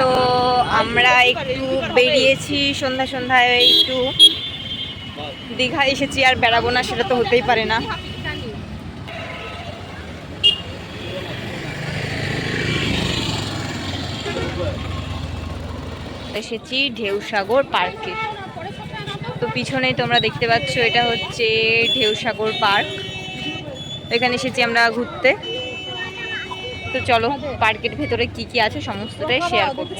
তো আমরা একটু বেরিয়েছি, সন্ধ্যা সন্ধ্যায় একটু দীঘা এসেছি, আর বেড়াবো না, সেটা তো হতেই পারে না। এসেছি ঢেউসাগর পার্কে। তো পিছনেই তোমরা দেখতে পাচ্ছ, এটা হচ্ছে ঢেউসাগর পার্ক। এখানে এসেছি আমরা ঘুরতে। তো চলো পার্কের ভেতরে কি কি আছে সমস্তটাই শেয়ার করব।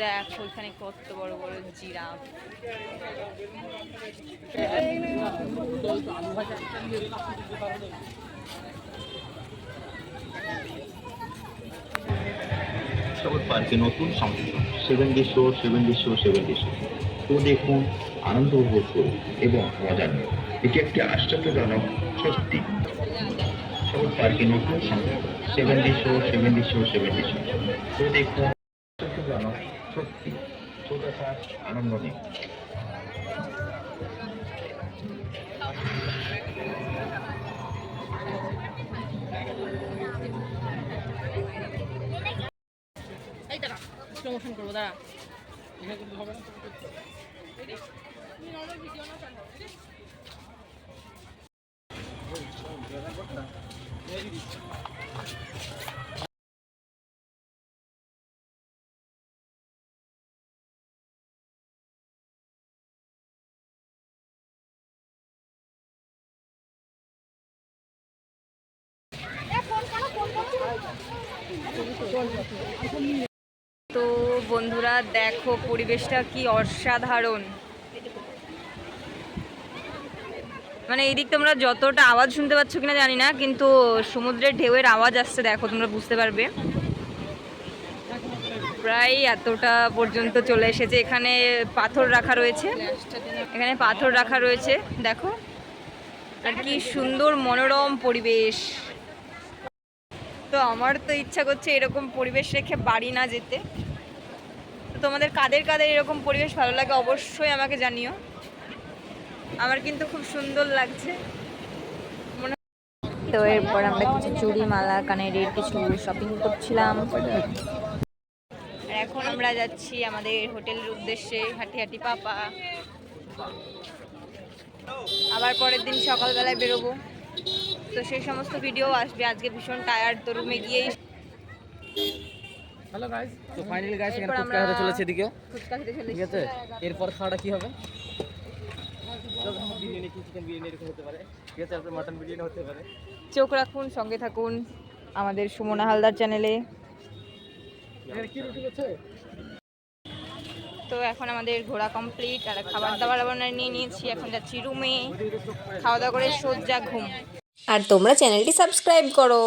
দেখো এখানে কত বড় বড় জিরাফ। পার্কে নতুন সংযোজন seven D show seven D show. Seven তো দেখুন আনন্দ উপভোগ করুন এবং মজা নিন। এটি একটি আশ্চর্যজনক সত্যি। জগৎ পার্কে নতুন সংযোজন seven D show seven show seven D show তো দেখুন আশ্চর্যজনক সত্যি। আনন্দ নিন। প্রমোশন করব, দাঁড়া। তো বন্ধুরা দেখো পরিবেশটা কি অসাধারণ। মানে এই দিক তোমরা যতটা আওয়াজ শুনতে পাচ্ছ কিনা জানি না, কিন্তু সমুদ্রের ঢেউয়ের আওয়াজ আসছে, দেখো তোমরা বুঝতে পারবে। প্রায় এতটা পর্যন্ত চলে এসেছে। এখানে পাথর রাখা রয়েছে। এখানে পাথর রাখা রয়েছে। দেখো, আর কি সুন্দর মনোরম পরিবেশ। তো আমার তো ইচ্ছা করছে এরকম পরিবেশ রেখে বাড়ি না যেতে। তোমাদের কাদের কাদের এরকম পরিবেশ ভালো লাগে অবশ্যই আমাকে জানিও। আমার কিন্তু খুব সুন্দর লাগছে। তো এরপর আমরা কিছু চুড়ি মালা কানের কিছু শপিং করছিলাম। আর এখন আমরা যাচ্ছি আমাদের হোটেলের উদ্দেশ্যে হাঁটি হাঁটি পাপা। আবার পরের দিন সকালবেলায় বেরোবো। তো সেই সমস্ত ভিডিও আসবে। আজকে ভীষণ টায়ার্ড তো রুমে গিয়েই। হ্যালো গাইস তো ফাইনালি গাইস এখানে এরপর ফুচকা আমরা- চলেছে এদিকেও ফুচকা খেতে চলে ঠিক আছে? এরপর খাওয়াটা কি হবে? কি চিকেন বিরিয়ানি এরকম হতে পারে। ঠিক আছে আপনার মাটন বিরিয়ানি হতে পারে। চোখ রাখুন সঙ্গে থাকুন আমাদের সুমনা হালদার চ্যানেলে তো এখন আমাদের ঘোরা কমপ্লিট আর খাবার দাবার আবার নিয়ে নিয়েছি এখন যাচ্ছি রুমে খাওয়া দাওয়া করে সজ্জা ঘুম। আর তোমরা চ্যানেলটি সাবস্ক্রাইব করো।